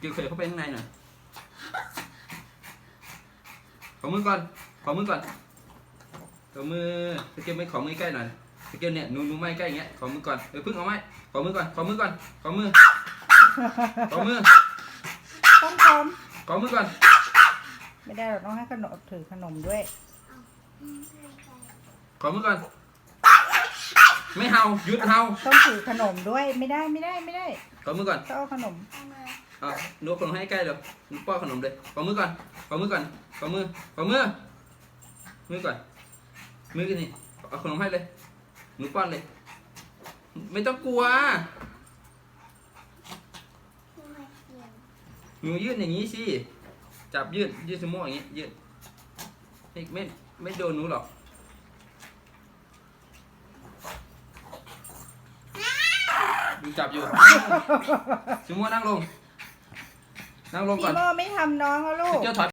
เกี่ยวเขยเข้าไปข้างในหน่อยขอมือก่อน ขอมือก่อน ขอมือสเกลไม่ขอมือใกล้หน่อยสเกลเนี่ยหนูหนูไม่ใกล้อย่างเงี้ย ขอมือก่อนเดี๋ยวพึ่งเอาไม้ขอมือก่อน ขอมือก่อน ขอมือ ขอมือ ต้องพร้อมขอมือก่อนไม่ได้เราต้องให้ขนมถือขนมด้วย ขอมือก่อน ไม่เห่าหยุดเห่าต้องถือขนมด้วยไม่ได้ไม่ได้ไม่ได้ ขอมือก่อน ต้องเอาขนมอ่ะหนูเอาขนมให้ใกล้เดี๋ยวหนูป้อนขนมเลยขอมือก่อนขอมือก่อนขอมือขอมือ มือก่อน มือกันนี่เอาขนมให้เลยหนูป้อนเลย ไม่ต้องกลัว หนูยืดอย่างนี้สิ จับยืดยืดสมองอย่างนี้ยืดไม่ไม่ไม่โดนหนูหรอกดูจับอยู่สมมตินั่งลง นั่งลงก่อพี่นโมไม่ทำน้องเขาลูก เจ้าถอย